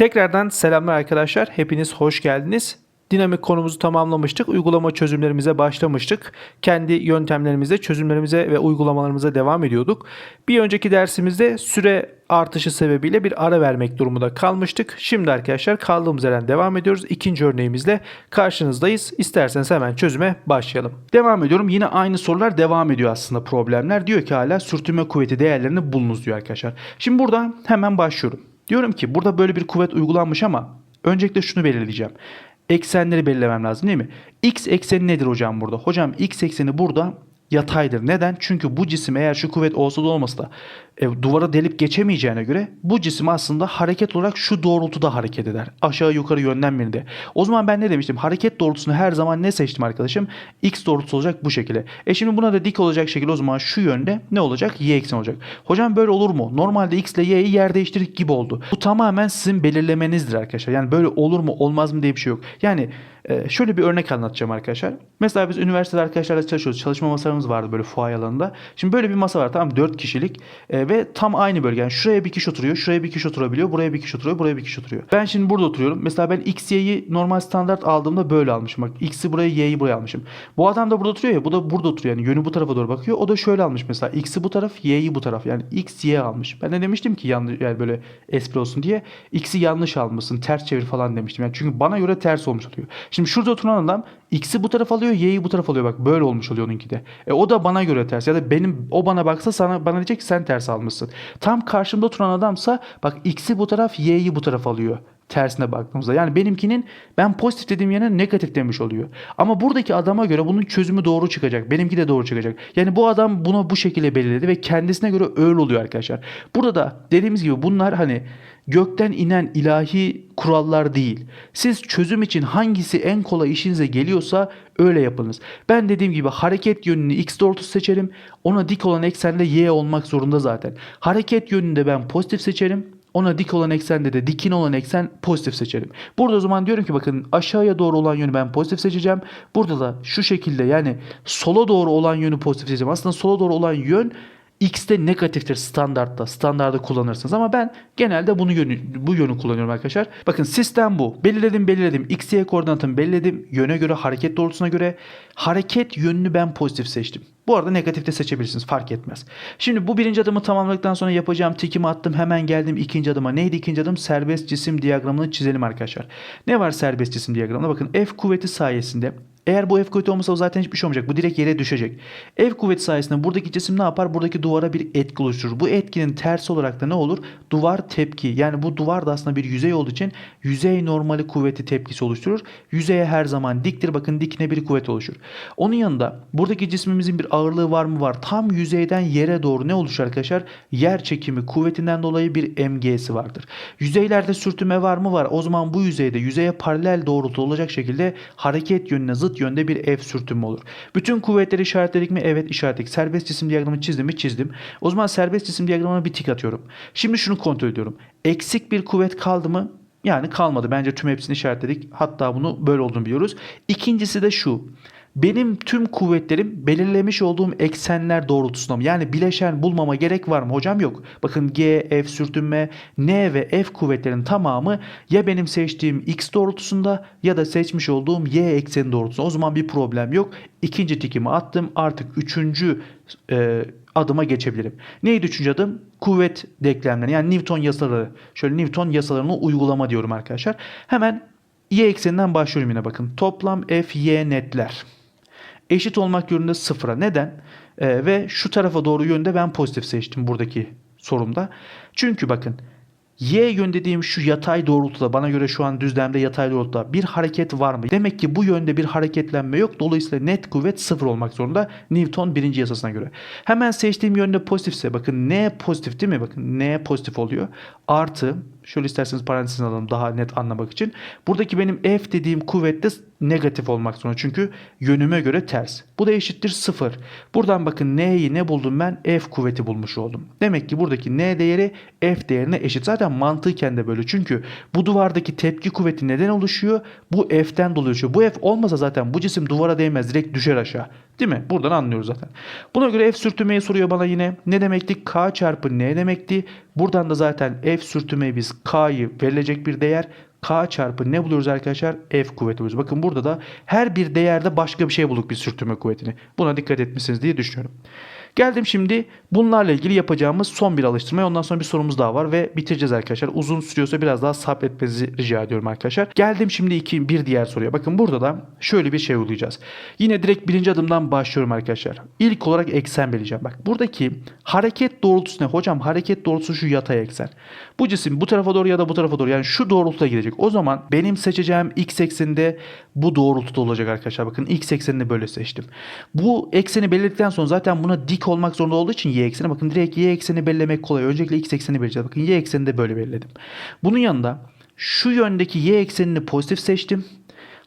Tekrardan selamlar arkadaşlar. Hepiniz hoş geldiniz. Dinamik konumuzu tamamlamıştık. Uygulama çözümlerimize başlamıştık. Kendi yöntemlerimize, çözümlerimize ve uygulamalarımıza devam ediyorduk. Bir önceki dersimizde süre artışı sebebiyle bir ara vermek durumunda kalmıştık. Şimdi arkadaşlar kaldığımız yerden devam ediyoruz. İkinci örneğimizle karşınızdayız. İsterseniz hemen çözüme başlayalım. Devam ediyorum. Yine aynı sorular devam ediyor aslında problemler. Diyor ki hala sürtünme kuvveti değerlerini bulunuz diyor arkadaşlar. Şimdi burada hemen başlıyorum. Diyorum ki burada böyle bir kuvvet uygulanmış ama öncelikle şunu belirleyeceğim. Eksenleri belirlemem lazım değil mi? X ekseni nedir hocam burada? Hocam x ekseni burada yataydır. Neden? Çünkü bu cisim eğer şu kuvvet olsa da olmasa da e, duvara delip geçemeyeceğine göre bu cisim aslında hareket olarak şu doğrultuda hareket eder. Aşağı yukarı yönden. O zaman ben ne demiştim? Hareket doğrultusunu her zaman ne seçtim arkadaşım? X doğrultusu olacak bu şekilde. E şimdi buna da dik olacak şekilde o zaman şu yönde ne olacak? Y ekseni olacak. Hocam böyle olur mu? Normalde X ile Y'yi yer değiştirdik gibi oldu. Bu tamamen sizin belirlemenizdir arkadaşlar. Yani böyle olur mu olmaz mı diye bir şey yok. Yani e, şöyle bir örnek anlatacağım arkadaşlar. Mesela biz üniversitede arkadaşlarla çalışıyoruz. Çalışma masalarımız vardı böyle fuay alanında. Şimdi böyle bir masa var tamam 4 kişilik e, ve tam aynı bölge. Yani şuraya bir kişi oturuyor, şuraya bir kişi oturabiliyor, buraya bir kişi oturuyor, buraya bir kişi oturuyor. Ben şimdi burada oturuyorum. Mesela ben X, Y'yi normal standart aldığımda böyle almışım. Bak X'i buraya, Y'yi buraya almışım. Bu adam da burada oturuyor ya, bu da burada oturuyor. Yani yönü bu tarafa doğru bakıyor. O da şöyle almış mesela. X'i bu taraf, Y'yi bu taraf. Yani X, Y almış. Ben de demiştim ki yanlış yani böyle espri olsun diye. X'i yanlış almışsın, ters çevir falan demiştim. Yani çünkü bana göre ters olmuş oluyor. Şimdi şurada oturan adam X'i bu tarafa alıyor, Y'yi bu tarafa alıyor. Bak böyle olmuş oluyor onunki de. E o da bana göre ters. Ya da benim o bana baksa sana bana diyecek ki sen ters almışsın. Tam karşımda oturan adamsa bak X'i bu taraf, Y'yi bu tarafa alıyor tersine baktığımızda. Yani benimkinin ben pozitif dediğim yerine negatif demiş oluyor. Ama buradaki adama göre bunun çözümü doğru çıkacak. Benimki de doğru çıkacak. Yani bu adam bunu bu şekilde belirledi ve kendisine göre öyle oluyor arkadaşlar. Burada da dediğimiz gibi bunlar hani gökten inen ilahi kurallar değil. Siz çözüm için hangisi en kolay işinize geliyorsa öyle yapınız. Ben dediğim gibi hareket yönünü x doğrultusu seçerim. Ona dik olan eksende y olmak zorunda zaten. Hareket yönünde ben pozitif seçerim. Ona dik olan eksende de dikin olan eksen pozitif seçerim. Burada o zaman diyorum ki bakın aşağıya doğru olan yönü ben pozitif seçeceğim. Burada da şu şekilde yani sola doğru olan yönü pozitif seçeceğim. Aslında sola doğru olan yön X'te negatiftir standartta. Standarda kullanırsınız ama ben genelde bunu yönü, bu yönü kullanıyorum arkadaşlar. Bakın sistem bu. Belirledim belirledim. X, Y koordinatımı belirledim. Yöne göre hareket doğrultusuna göre hareket yönünü ben pozitif seçtim. Bu arada negatif de seçebilirsiniz fark etmez. Şimdi bu birinci adımı tamamladıktan sonra yapacağım tikimi attım hemen geldim ikinci adıma. Neydi ikinci adım? Serbest cisim diyagramını çizelim arkadaşlar. Ne var serbest cisim diyagramında? Bakın F kuvveti sayesinde eğer bu F kuvveti olmasa o zaten hiçbir şey olmayacak. Bu direkt yere düşecek. F kuvveti sayesinde buradaki cisim ne yapar? Buradaki duvara bir etki oluşturur. Bu etkinin tersi olarak da ne olur? Duvar tepki. Yani bu duvar da aslında bir yüzey olduğu için yüzey normali kuvveti tepkisi oluşturur. Yüzeye her zaman diktir. Bakın dikine bir kuvvet oluşur. Onun yanında buradaki cismimizin bir ağırlığı var mı? Var. Tam yüzeyden yere doğru ne oluşur arkadaşlar? Yer çekimi kuvvetinden dolayı bir MG'si vardır. Yüzeylerde sürtünme var mı? Var. O zaman bu yüzeyde yüzeye paralel doğrultu olacak şekilde hareket yönüne zıt yönde bir F sürtünme olur. Bütün kuvvetleri işaretledik mi? Evet işaretledik. Serbest cisim diyagramı çizdim mi? Çizdim. O zaman serbest cisim diyagramına bir tik atıyorum. Şimdi şunu kontrol ediyorum. Eksik bir kuvvet kaldı mı? Yani kalmadı. Bence tüm hepsini işaretledik. Hatta bunu böyle olduğunu biliyoruz. İkincisi de şu. Benim tüm kuvvetlerim belirlemiş olduğum eksenler doğrultusunda mı? Yani bileşen bulmama gerek var mı? Hocam yok. Bakın G, F sürtünme, N ve F kuvvetlerin tamamı ya benim seçtiğim X doğrultusunda ya da seçmiş olduğum Y ekseni doğrultusunda. O zaman bir problem yok. İkinci tikimi attım. Artık üçüncü e, adıma geçebilirim. Neydi üçüncü adım? Kuvvet denklemleri yani Newton yasaları. Şöyle Newton yasalarını uygulama diyorum arkadaşlar. Hemen Y ekseninden başlıyorum yine bakın. Toplam F, Y netler eşit olmak yönünde sıfıra. Neden? Ee, ve şu tarafa doğru yönde ben pozitif seçtim buradaki sorumda. Çünkü bakın Y yön dediğim şu yatay doğrultuda bana göre şu an düzlemde yatay doğrultuda bir hareket var mı? Demek ki bu yönde bir hareketlenme yok. Dolayısıyla net kuvvet sıfır olmak zorunda Newton birinci yasasına göre. Hemen seçtiğim yönde pozitifse bakın N pozitif değil mi? Bakın N pozitif oluyor. Artı şöyle isterseniz parantezine alalım daha net anlamak için. Buradaki benim F dediğim kuvvet de negatif olmak zorunda. Çünkü yönüme göre ters. Bu da eşittir 0. Buradan bakın N'yi ne buldum ben? F kuvveti bulmuş oldum. Demek ki buradaki N değeri F değerine eşit. Zaten mantıken de böyle. Çünkü bu duvardaki tepki kuvveti neden oluşuyor? Bu F'ten dolayı oluşuyor. Bu F olmasa zaten bu cisim duvara değmez. Direkt düşer aşağı. Değil mi? Buradan anlıyoruz zaten. Buna göre F sürtünmeyi soruyor bana yine. Ne demekti? K çarpı ne demekti? Buradan da zaten F sürtünmeyi biz K'yı verilecek bir değer K çarpı ne buluyoruz arkadaşlar? F kuvveti buluyoruz. Bakın burada da her bir değerde başka bir şey bulduk biz sürtünme kuvvetini. Buna dikkat etmişsiniz diye düşünüyorum. Geldim şimdi bunlarla ilgili yapacağımız son bir alıştırmaya. Ondan sonra bir sorumuz daha var ve bitireceğiz arkadaşlar. Uzun sürüyorsa biraz daha sabretmenizi rica ediyorum arkadaşlar. Geldim şimdi iki, bir diğer soruya. Bakın burada da şöyle bir şey uygulayacağız. Yine direkt birinci adımdan başlıyorum arkadaşlar. İlk olarak eksen belirleyeceğim. Bak buradaki hareket doğrultusu ne? Hocam hareket doğrultusu şu yatay eksen. Bu cisim bu tarafa doğru ya da bu tarafa doğru yani şu doğrultuda gidecek. O zaman benim seçeceğim x ekseninde bu doğrultuda olacak arkadaşlar. Bakın x eksenini böyle seçtim. Bu ekseni belirledikten sonra zaten buna dik olmak zorunda olduğu için y ekseni bakın direkt y ekseni belirlemek kolay. Öncelikle x ekseni belirleyeceğiz. Bakın y eksenini de böyle belirledim. Bunun yanında şu yöndeki y eksenini pozitif seçtim.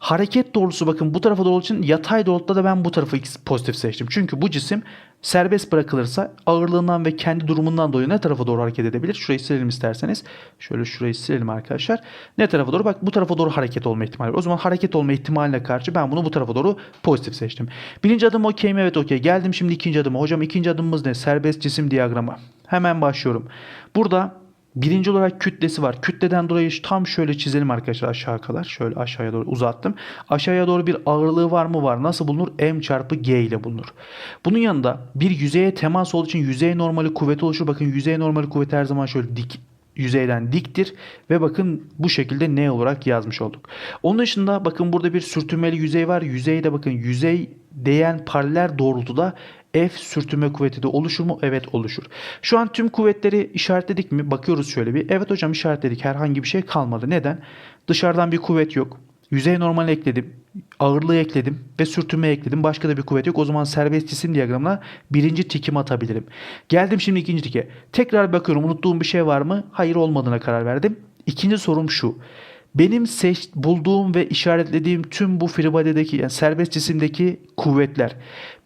Hareket doğrultusu bakın bu tarafa doğru için yatay doğrultuda da ben bu tarafı pozitif seçtim. Çünkü bu cisim serbest bırakılırsa ağırlığından ve kendi durumundan dolayı ne tarafa doğru hareket edebilir? Şurayı silelim isterseniz. Şöyle şurayı silelim arkadaşlar. Ne tarafa doğru? Bak bu tarafa doğru hareket olma ihtimali var. O zaman hareket olma ihtimaline karşı ben bunu bu tarafa doğru pozitif seçtim. Birinci adım okey mi? Evet okey. Geldim şimdi ikinci adıma. Hocam ikinci adımımız ne? Serbest cisim diyagramı. Hemen başlıyorum. Burada Birinci olarak kütlesi var. Kütleden dolayı tam şöyle çizelim arkadaşlar aşağı kadar. Şöyle aşağıya doğru uzattım. Aşağıya doğru bir ağırlığı var mı? Var. Nasıl bulunur? M çarpı G ile bulunur. Bunun yanında bir yüzeye temas olduğu için yüzey normali kuvveti oluşur. Bakın yüzey normali kuvveti her zaman şöyle dik yüzeyden diktir ve bakın bu şekilde ne olarak yazmış olduk. Onun dışında bakın burada bir sürtünmeli yüzey var. Yüzeyde bakın yüzey değen paralel doğrultuda F sürtünme kuvveti de oluşur mu? Evet oluşur. Şu an tüm kuvvetleri işaretledik mi? Bakıyoruz şöyle bir. Evet hocam işaretledik. Herhangi bir şey kalmadı. Neden? Dışarıdan bir kuvvet yok. Yüzey normal ekledim. Ağırlığı ekledim ve sürtünme ekledim. Başka da bir kuvvet yok. O zaman serbest cisim diyagramına birinci tikimi atabilirim. Geldim şimdi ikinci tike. Tekrar bakıyorum unuttuğum bir şey var mı? Hayır olmadığına karar verdim. İkinci sorum şu. Benim seç, bulduğum ve işaretlediğim tüm bu free yani serbest cisimdeki kuvvetler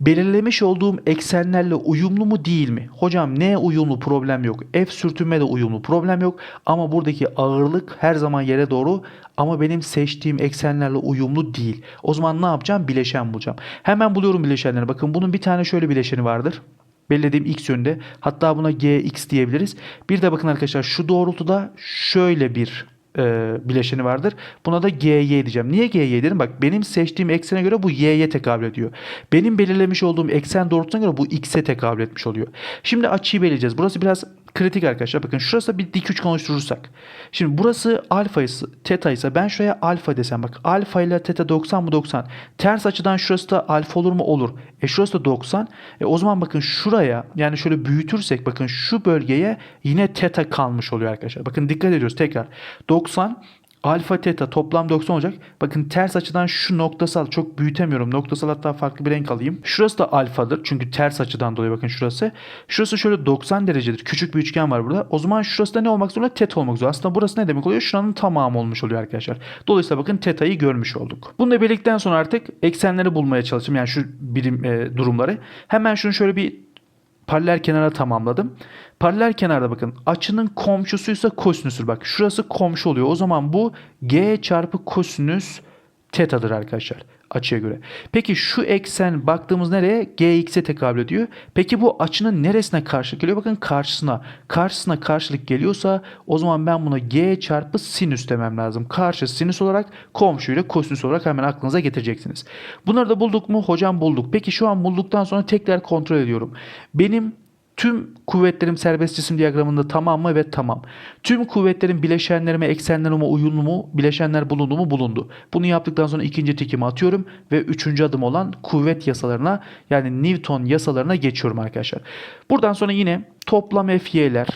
belirlemiş olduğum eksenlerle uyumlu mu değil mi? Hocam ne uyumlu problem yok. F sürtünme de uyumlu problem yok. Ama buradaki ağırlık her zaman yere doğru ama benim seçtiğim eksenlerle uyumlu değil. O zaman ne yapacağım? Bileşen bulacağım. Hemen buluyorum bileşenleri. Bakın bunun bir tane şöyle bileşeni vardır belirlediğim x yönde. Hatta buna gx diyebiliriz. Bir de bakın arkadaşlar şu doğrultuda şöyle bir e, bileşeni vardır. Buna da GY diyeceğim. Niye GY dedim? Bak benim seçtiğim eksene göre bu Y'ye tekabül ediyor. Benim belirlemiş olduğum eksen doğrultusuna göre bu X'e tekabül etmiş oluyor. Şimdi açıyı belirleyeceğiz. Burası biraz kritik arkadaşlar. Bakın şurası bir dik üçgen oluşturursak. Şimdi burası alfa ise teta ise ben şuraya alfa desem bak alfa ile teta 90 mı 90. Ters açıdan şurası da alfa olur mu? Olur. E şurası da 90. E o zaman bakın şuraya yani şöyle büyütürsek bakın şu bölgeye yine teta kalmış oluyor arkadaşlar. Bakın dikkat ediyoruz tekrar. 90 Alfa teta toplam 90 olacak. Bakın ters açıdan şu noktasal çok büyütemiyorum. Noktasal hatta farklı bir renk alayım. Şurası da alfadır. Çünkü ters açıdan dolayı bakın şurası. Şurası şöyle 90 derecedir. Küçük bir üçgen var burada. O zaman şurası da ne olmak zorunda? Teta olmak zorunda. Aslında burası ne demek oluyor? Şuranın tamamı olmuş oluyor arkadaşlar. Dolayısıyla bakın teta'yı görmüş olduk. Bunu da birlikten sonra artık eksenleri bulmaya çalışayım. Yani şu birim e, durumları. Hemen şunu şöyle bir paralel kenara tamamladım. Paralel kenarda bakın açının komşusuysa kosinüsür. Bak şurası komşu oluyor. O zaman bu g çarpı kosinüs tetadır arkadaşlar açıya göre. Peki şu eksen baktığımız nereye? Gx'e tekabül ediyor. Peki bu açının neresine karşılık geliyor? Bakın karşısına. Karşısına karşılık geliyorsa o zaman ben buna g çarpı sinüs demem lazım. Karşı sinüs olarak komşuyla kosinüs olarak hemen aklınıza getireceksiniz. Bunları da bulduk mu? Hocam bulduk. Peki şu an bulduktan sonra tekrar kontrol ediyorum. Benim Tüm kuvvetlerim serbest cisim diyagramında tamam mı? Evet tamam. Tüm kuvvetlerin bileşenlerime, eksenlerime uyumlu mu? Bileşenler bulundu mu? Bulundu. Bunu yaptıktan sonra ikinci tikimi atıyorum ve üçüncü adım olan kuvvet yasalarına yani Newton yasalarına geçiyorum arkadaşlar. Buradan sonra yine toplam Fy'ler,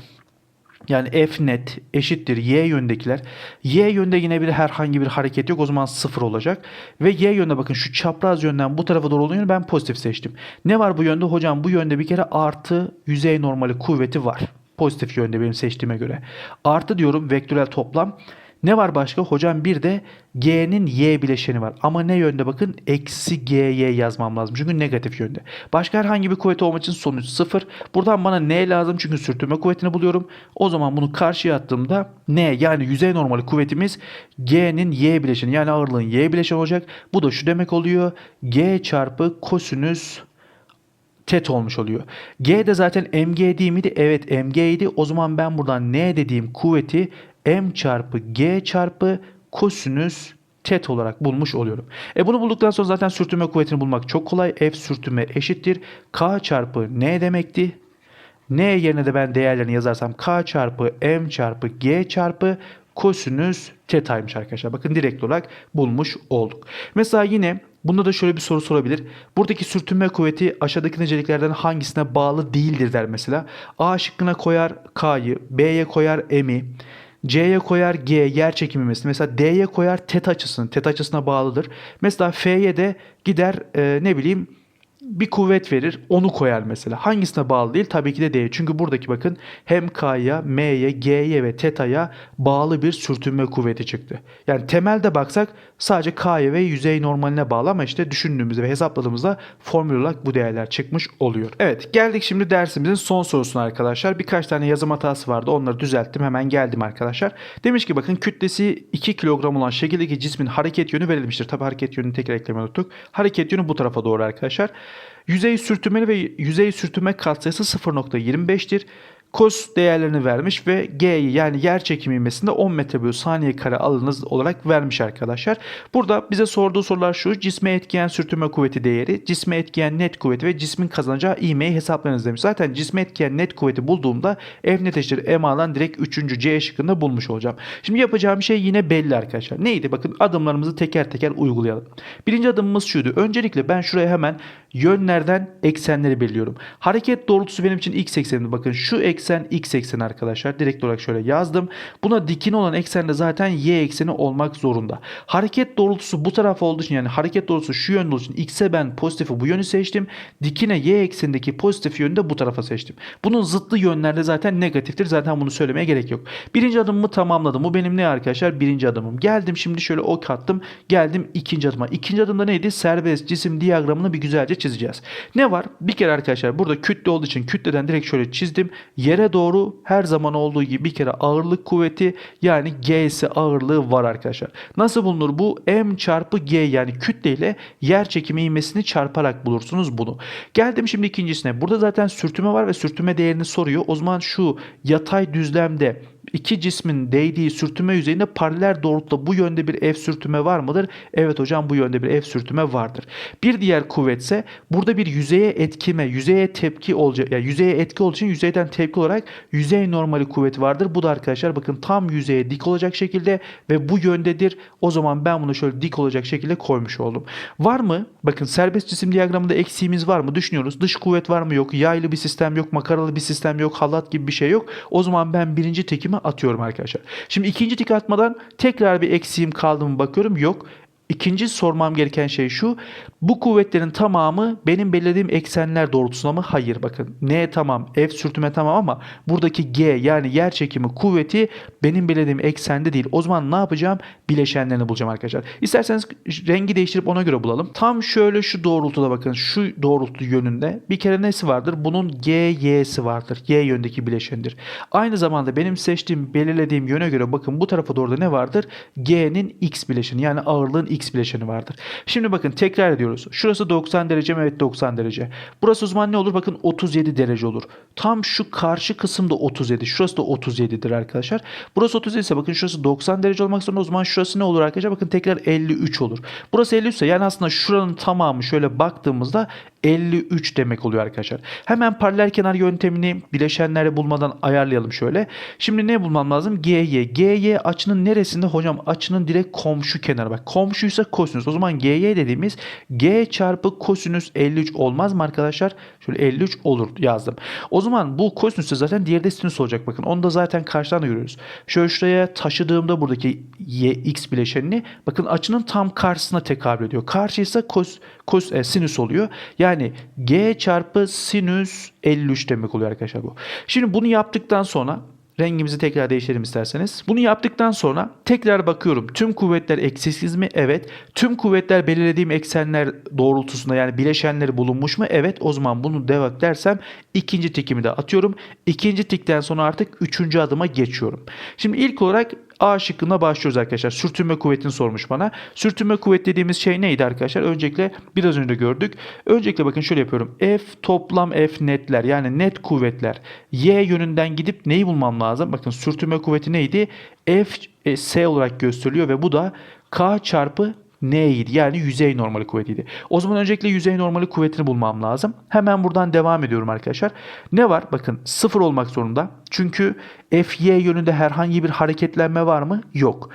yani F net eşittir Y yöndekiler. Y yönde yine bir herhangi bir hareket yok. O zaman sıfır olacak. Ve Y yönde bakın şu çapraz yönden bu tarafa doğru olan ben pozitif seçtim. Ne var bu yönde? Hocam bu yönde bir kere artı yüzey normali kuvveti var. Pozitif yönde benim seçtiğime göre. Artı diyorum vektörel toplam. Ne var başka? Hocam bir de G'nin Y bileşeni var. Ama ne yönde bakın? Eksi G'ye yazmam lazım. Çünkü negatif yönde. Başka herhangi bir kuvvet olmak için sonuç 0. Buradan bana N lazım çünkü sürtünme kuvvetini buluyorum. O zaman bunu karşıya attığımda N yani yüzey normali kuvvetimiz G'nin Y bileşeni yani ağırlığın Y bileşeni olacak. Bu da şu demek oluyor. G çarpı kosinüs tet olmuş oluyor. G de zaten mg değil miydi? Evet mg idi. O zaman ben buradan n dediğim kuvveti m çarpı g çarpı kosinüs tet olarak bulmuş oluyorum. E bunu bulduktan sonra zaten sürtünme kuvvetini bulmak çok kolay. F sürtünme eşittir. K çarpı n demekti. N yerine de ben değerlerini yazarsam K çarpı M çarpı G çarpı kosinüs teta'ymış arkadaşlar. Bakın direkt olarak bulmuş olduk. Mesela yine bunda da şöyle bir soru sorabilir. Buradaki sürtünme kuvveti aşağıdaki niceliklerden hangisine bağlı değildir der mesela. A şıkkına koyar K'yı, B'ye koyar M'i, C'ye koyar G yer çekimi mesela. Mesela D'ye koyar tet açısını. Tet açısına bağlıdır. Mesela F'ye de gider e, ne bileyim bir kuvvet verir onu koyar mesela. Hangisine bağlı değil? Tabii ki de değil. Çünkü buradaki bakın hem K'ya, M'ye, G'ye ve teta'ya bağlı bir sürtünme kuvveti çıktı. Yani temelde baksak sadece K'ya ve yüzey normaline bağlı ama işte düşündüğümüzde ve hesapladığımızda formül olarak bu değerler çıkmış oluyor. Evet geldik şimdi dersimizin son sorusuna arkadaşlar. Birkaç tane yazım hatası vardı. Onları düzelttim. Hemen geldim arkadaşlar. Demiş ki bakın kütlesi 2 kilogram olan şekildeki cismin hareket yönü verilmiştir. Tabii hareket yönünü tekrar eklemeyi unuttuk. Hareket yönü bu tarafa doğru arkadaşlar. Yüzey sürtünmeli ve yüzey sürtünme katsayısı 0.25'tir. Kos değerlerini vermiş ve G'yi yani yer çekimi ivmesinde 10 metre bölü saniye kare alınız olarak vermiş arkadaşlar. Burada bize sorduğu sorular şu. Cisme etkileyen sürtünme kuvveti değeri, cisme etkileyen net kuvveti ve cismin kazanacağı ivmeyi hesaplayınız demiş. Zaten cisme etkileyen net kuvveti bulduğumda F net eşittir MA'dan direkt 3. C şıkkında bulmuş olacağım. Şimdi yapacağım şey yine belli arkadaşlar. Neydi? Bakın adımlarımızı teker teker uygulayalım. Birinci adımımız şuydu. Öncelikle ben şuraya hemen yönlerden eksenleri belirliyorum. Hareket doğrultusu benim için x eksenimdi. Bakın şu eksen x ekseni arkadaşlar. Direkt olarak şöyle yazdım. Buna dikine olan eksen de zaten y ekseni olmak zorunda. Hareket doğrultusu bu taraf olduğu için yani hareket doğrultusu şu yönde olduğu için x'e ben pozitifi bu yönü seçtim. Dikine y eksenindeki pozitif yönü de bu tarafa seçtim. Bunun zıttı yönlerde zaten negatiftir. Zaten bunu söylemeye gerek yok. Birinci adımımı tamamladım. Bu benim ne arkadaşlar? Birinci adımım. Geldim şimdi şöyle ok attım. Geldim ikinci adıma. İkinci adımda neydi? Serbest cisim diyagramını bir güzelce çizeceğiz. Ne var? Bir kere arkadaşlar burada kütle olduğu için kütleden direkt şöyle çizdim. Yere doğru her zaman olduğu gibi bir kere ağırlık kuvveti yani G'si ağırlığı var arkadaşlar. Nasıl bulunur bu? M çarpı G yani kütle ile yer çekimi ivmesini çarparak bulursunuz bunu. Geldim şimdi ikincisine. Burada zaten sürtünme var ve sürtünme değerini soruyor. O zaman şu yatay düzlemde iki cismin değdiği sürtünme yüzeyinde paralel doğrultuda bu yönde bir F sürtünme var mıdır? Evet hocam bu yönde bir F sürtünme vardır. Bir diğer kuvvetse burada bir yüzeye etkime, yüzeye tepki olacak. Yani yüzeye etki olduğu için yüzeyden tepki olarak yüzey normali kuvveti vardır. Bu da arkadaşlar bakın tam yüzeye dik olacak şekilde ve bu yöndedir. O zaman ben bunu şöyle dik olacak şekilde koymuş oldum. Var mı? Bakın serbest cisim diyagramında eksiğimiz var mı? Düşünüyoruz. Dış kuvvet var mı? Yok. Yaylı bir sistem yok. Makaralı bir sistem yok. Halat gibi bir şey yok. O zaman ben birinci tekimi atıyorum arkadaşlar. Şimdi ikinci tik atmadan tekrar bir eksiğim kaldı mı bakıyorum. Yok. İkinci sormam gereken şey şu. Bu kuvvetlerin tamamı benim belirlediğim eksenler doğrultusunda mı? Hayır bakın. N tamam. F sürtünme tamam ama buradaki G yani yer çekimi kuvveti benim belirlediğim eksende değil. O zaman ne yapacağım? Bileşenlerini bulacağım arkadaşlar. İsterseniz rengi değiştirip ona göre bulalım. Tam şöyle şu doğrultuda bakın. Şu doğrultu yönünde bir kere nesi vardır? Bunun G, Y'si vardır. Y yöndeki bileşendir. Aynı zamanda benim seçtiğim, belirlediğim yöne göre bakın bu tarafa doğru da ne vardır? G'nin X bileşeni yani ağırlığın X bileşeni vardır. Şimdi bakın tekrar ediyoruz. Şurası 90 derece mi? Evet 90 derece. Burası o zaman ne olur? Bakın 37 derece olur. Tam şu karşı kısım da 37. Şurası da 37'dir arkadaşlar. Burası 37 ise bakın şurası 90 derece olmak zorunda. O zaman şurası ne olur arkadaşlar? Bakın tekrar 53 olur. Burası 53 ise yani aslında şuranın tamamı şöyle baktığımızda 53 demek oluyor arkadaşlar. Hemen paralel kenar yöntemini bileşenleri bulmadan ayarlayalım şöyle. Şimdi ne bulmam lazım? GY. GY açının neresinde? Hocam açının direkt komşu kenarı. Bak komşuysa kosinüs. O zaman GY dediğimiz G çarpı kosinüs 53 olmaz mı arkadaşlar? Şöyle 53 olur yazdım. O zaman bu kosinüs de zaten diğeri de sinüs olacak. Bakın onu da zaten karşıdan da görüyoruz. Şöyle şuraya taşıdığımda buradaki y, x bileşenini bakın açının tam karşısına tekabül ediyor. Karşıysa kos, kos, e, sinüs oluyor. Yani g çarpı sinüs 53 demek oluyor arkadaşlar bu. Şimdi bunu yaptıktan sonra Rengimizi tekrar değiştirelim isterseniz. Bunu yaptıktan sonra tekrar bakıyorum. Tüm kuvvetler eksiksiz mi? Evet. Tüm kuvvetler belirlediğim eksenler doğrultusunda yani bileşenleri bulunmuş mu? Evet. O zaman bunu devam dersem ikinci tikimi de atıyorum. İkinci tikten sonra artık üçüncü adıma geçiyorum. Şimdi ilk olarak A şıkkına başlıyoruz arkadaşlar. Sürtünme kuvvetini sormuş bana. Sürtünme kuvvet dediğimiz şey neydi arkadaşlar? Öncelikle biraz önce gördük. Öncelikle bakın şöyle yapıyorum. F toplam F netler yani net kuvvetler. Y yönünden gidip neyi bulmam lazım? Bakın sürtünme kuvveti neydi? F e, S olarak gösteriliyor ve bu da K çarpı N'ydi. Yani yüzey normali kuvvetiydi. O zaman öncelikle yüzey normali kuvvetini bulmam lazım. Hemen buradan devam ediyorum arkadaşlar. Ne var? Bakın sıfır olmak zorunda. Çünkü FY yönünde herhangi bir hareketlenme var mı? Yok.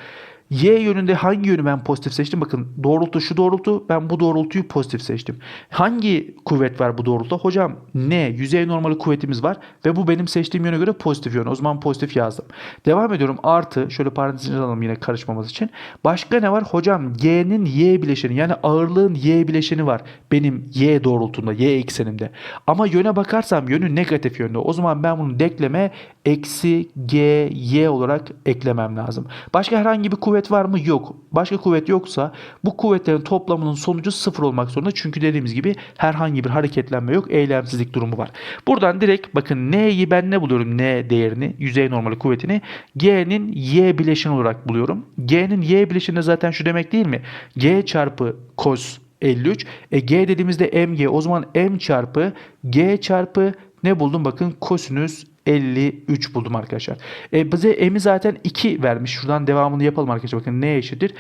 Y yönünde hangi yönü ben pozitif seçtim? Bakın doğrultu şu doğrultu. Ben bu doğrultuyu pozitif seçtim. Hangi kuvvet var bu doğrultuda? Hocam ne? Yüzey normali kuvvetimiz var. Ve bu benim seçtiğim yöne göre pozitif yön. O zaman pozitif yazdım. Devam ediyorum. Artı. Şöyle parantezini alalım yine karışmamız için. Başka ne var? Hocam G'nin Y bileşeni yani ağırlığın Y bileşeni var. Benim Y doğrultumda, Y eksenimde. Ama yöne bakarsam yönü negatif yönde. O zaman ben bunu denkleme eksi G, Y olarak eklemem lazım. Başka herhangi bir kuvvet var mı? Yok. Başka kuvvet yoksa bu kuvvetlerin toplamının sonucu sıfır olmak zorunda. Çünkü dediğimiz gibi herhangi bir hareketlenme yok. Eylemsizlik durumu var. Buradan direkt bakın N'yi ben ne buluyorum? N değerini, yüzey normali kuvvetini G'nin Y bileşeni olarak buluyorum. G'nin Y bileşeni zaten şu demek değil mi? G çarpı cos 53. E, G dediğimizde mg o zaman m çarpı G çarpı ne buldum? Bakın kosinüs 53 buldum arkadaşlar. E, bize m'i zaten 2 vermiş. Şuradan devamını yapalım arkadaşlar. Bakın ne eşittir?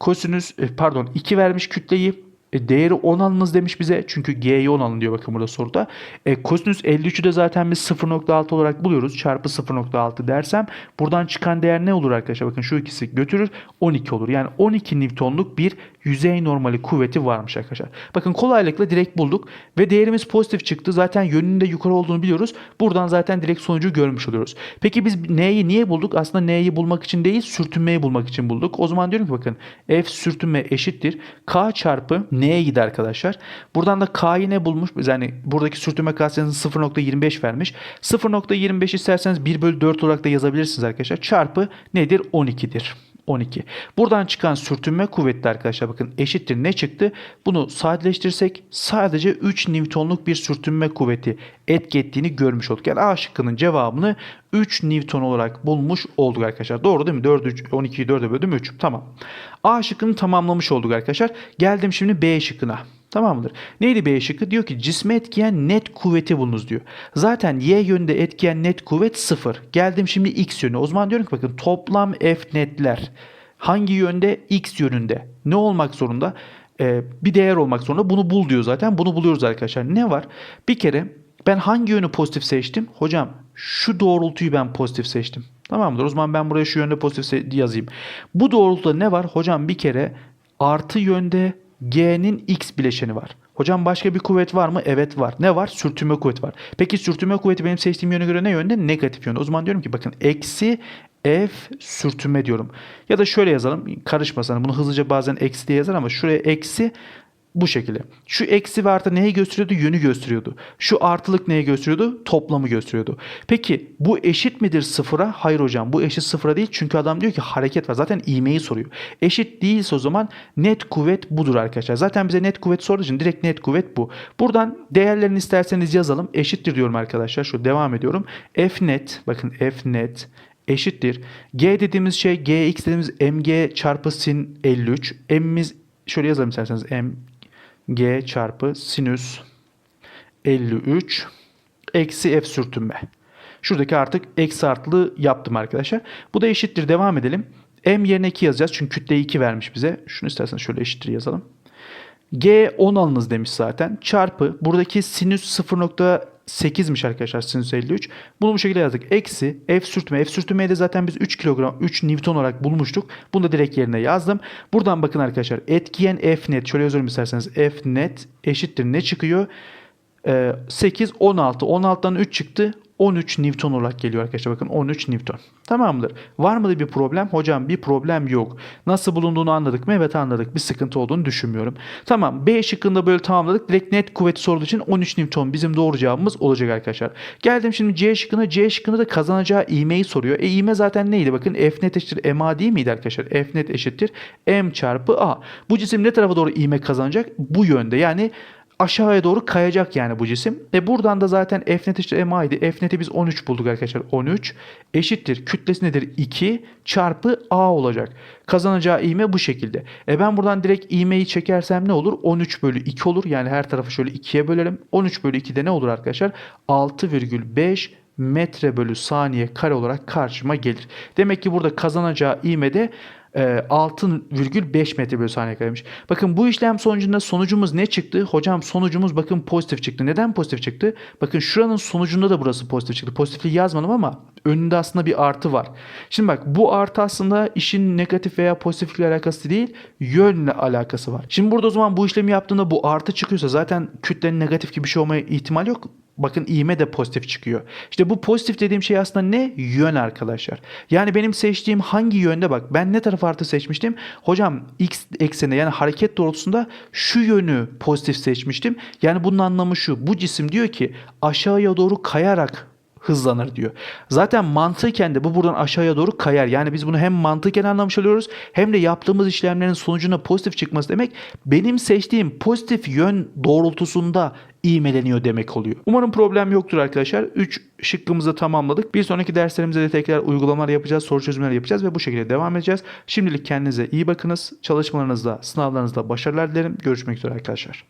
Kosinüs e, pardon 2 vermiş kütleyi. E, değeri 10 alınız demiş bize. Çünkü G'yi 10 alın diyor bakın burada soruda. E, kosinüs 53'ü de zaten biz 0.6 olarak buluyoruz. Çarpı 0.6 dersem buradan çıkan değer ne olur arkadaşlar? Bakın şu ikisi götürür 12 olur. Yani 12 Newton'luk bir yüzey normali kuvveti varmış arkadaşlar. Bakın kolaylıkla direkt bulduk ve değerimiz pozitif çıktı. Zaten yönünde yukarı olduğunu biliyoruz. Buradan zaten direkt sonucu görmüş oluyoruz. Peki biz N'yi niye bulduk? Aslında N'yi bulmak için değil sürtünmeyi bulmak için bulduk. O zaman diyorum ki bakın F sürtünme eşittir. K çarpı N'ye gider arkadaşlar. Buradan da K'yı ne bulmuş? Yani buradaki sürtünme katsayısı 0.25 vermiş. 0.25 isterseniz 1 bölü 4 olarak da yazabilirsiniz arkadaşlar. Çarpı nedir? 12'dir. 12. Buradan çıkan sürtünme kuvveti arkadaşlar bakın eşittir ne çıktı? Bunu sadeleştirirsek sadece 3 Newton'luk bir sürtünme kuvveti etki ettiğini görmüş olduk. Yani A şıkkının cevabını 3 Newton olarak bulmuş olduk arkadaşlar. Doğru değil mi? 4, 3, 12'yi 4'e böldüm 3. Tamam. A şıkkını tamamlamış olduk arkadaşlar. Geldim şimdi B şıkkına. Tamam mıdır? Neydi B şıkkı? Diyor ki cisme etkiyen net kuvveti bulunuz diyor. Zaten Y yönünde etkiyen net kuvvet 0. Geldim şimdi X yönü. O zaman diyorum ki bakın toplam F netler hangi yönde? X yönünde. Ne olmak zorunda? Ee, bir değer olmak zorunda. Bunu bul diyor zaten. Bunu buluyoruz arkadaşlar. Ne var? Bir kere ben hangi yönü pozitif seçtim? Hocam şu doğrultuyu ben pozitif seçtim. Tamamdır. O zaman ben buraya şu yönde pozitif yazayım. Bu doğrultuda ne var? Hocam bir kere artı yönde G'nin X bileşeni var. Hocam başka bir kuvvet var mı? Evet var. Ne var? Sürtünme kuvveti var. Peki sürtünme kuvveti benim seçtiğim yöne göre ne yönde? Negatif yönde. O zaman diyorum ki bakın eksi F sürtünme diyorum. Ya da şöyle yazalım. Karışmasın. Hani bunu hızlıca bazen eksi diye yazar ama şuraya eksi bu şekilde. Şu eksi ve artı neyi gösteriyordu? Yönü gösteriyordu. Şu artılık neyi gösteriyordu? Toplamı gösteriyordu. Peki bu eşit midir sıfıra? Hayır hocam bu eşit sıfıra değil. Çünkü adam diyor ki hareket var. Zaten ivmeyi soruyor. Eşit değilse o zaman net kuvvet budur arkadaşlar. Zaten bize net kuvvet sorduğu için direkt net kuvvet bu. Buradan değerlerini isterseniz yazalım. Eşittir diyorum arkadaşlar. Şu devam ediyorum. F net bakın F net eşittir. G dediğimiz şey Gx dediğimiz mg çarpı sin 53. M'imiz şöyle yazalım isterseniz m G çarpı sinüs 53 eksi F sürtünme. Şuradaki artık eksi artılı yaptım arkadaşlar. Bu da eşittir. Devam edelim. M yerine 2 yazacağız. Çünkü kütleyi 2 vermiş bize. Şunu isterseniz şöyle eşittir yazalım. G 10 alınız demiş zaten. Çarpı buradaki sinüs 0.8'miş arkadaşlar sinüs 53. Bunu bu şekilde yazdık. Eksi F sürtme. F sürtmeyi de zaten biz 3 kilogram 3 Newton olarak bulmuştuk. Bunu da direkt yerine yazdım. Buradan bakın arkadaşlar. Etkiyen F net. Şöyle yazıyorum isterseniz. F net eşittir ne çıkıyor? Ee, 8 16. 16'dan 3 çıktı. 13 Newton olarak geliyor arkadaşlar. Bakın 13 Newton. Tamam mıdır? Var mıdır bir problem? Hocam bir problem yok. Nasıl bulunduğunu anladık mı? Evet anladık. Bir sıkıntı olduğunu düşünmüyorum. Tamam. B şıkkında böyle tamamladık. Direkt net kuvveti sorduğu için 13 Newton bizim doğru cevabımız olacak arkadaşlar. Geldim şimdi C şıkkına. C şıkkında da kazanacağı ivmeyi soruyor. E ivme zaten neydi? Bakın F net eşittir MA değil miydi arkadaşlar? F net eşittir M çarpı A. Bu cisim ne tarafa doğru ivme kazanacak? Bu yönde. Yani aşağıya doğru kayacak yani bu cisim. E buradan da zaten F net eşittir MA idi. F net'i biz 13 bulduk arkadaşlar. 13 eşittir. Kütlesi nedir? 2 çarpı A olacak. Kazanacağı ivme bu şekilde. E ben buradan direkt ivmeyi çekersem ne olur? 13 bölü 2 olur. Yani her tarafı şöyle 2'ye bölelim. 13 bölü 2'de ne olur arkadaşlar? 6,5 metre bölü saniye kare olarak karşıma gelir. Demek ki burada kazanacağı ivme de 6,5 metre bölü saniye kareymiş. Bakın bu işlem sonucunda sonucumuz ne çıktı? Hocam sonucumuz bakın pozitif çıktı. Neden pozitif çıktı? Bakın şuranın sonucunda da burası pozitif çıktı. Pozitifliği yazmadım ama önünde aslında bir artı var. Şimdi bak bu artı aslında işin negatif veya pozitiflikle alakası değil, yönle alakası var. Şimdi burada o zaman bu işlemi yaptığında bu artı çıkıyorsa zaten kütlenin negatif gibi bir şey olmaya ihtimal yok. Bakın iğme de pozitif çıkıyor. İşte bu pozitif dediğim şey aslında ne? Yön arkadaşlar. Yani benim seçtiğim hangi yönde bak ben ne taraf artı seçmiştim? Hocam x ekseni yani hareket doğrultusunda şu yönü pozitif seçmiştim. Yani bunun anlamı şu. Bu cisim diyor ki aşağıya doğru kayarak hızlanır diyor. Zaten mantıken de bu buradan aşağıya doğru kayar. Yani biz bunu hem mantıken anlamış oluyoruz hem de yaptığımız işlemlerin sonucunda pozitif çıkması demek benim seçtiğim pozitif yön doğrultusunda ivmeleniyor demek oluyor. Umarım problem yoktur arkadaşlar. 3 şıkkımızı tamamladık. Bir sonraki derslerimizde de tekrar uygulamalar yapacağız, soru çözümler yapacağız ve bu şekilde devam edeceğiz. Şimdilik kendinize iyi bakınız. Çalışmalarınızda, sınavlarınızda başarılar dilerim. Görüşmek üzere arkadaşlar.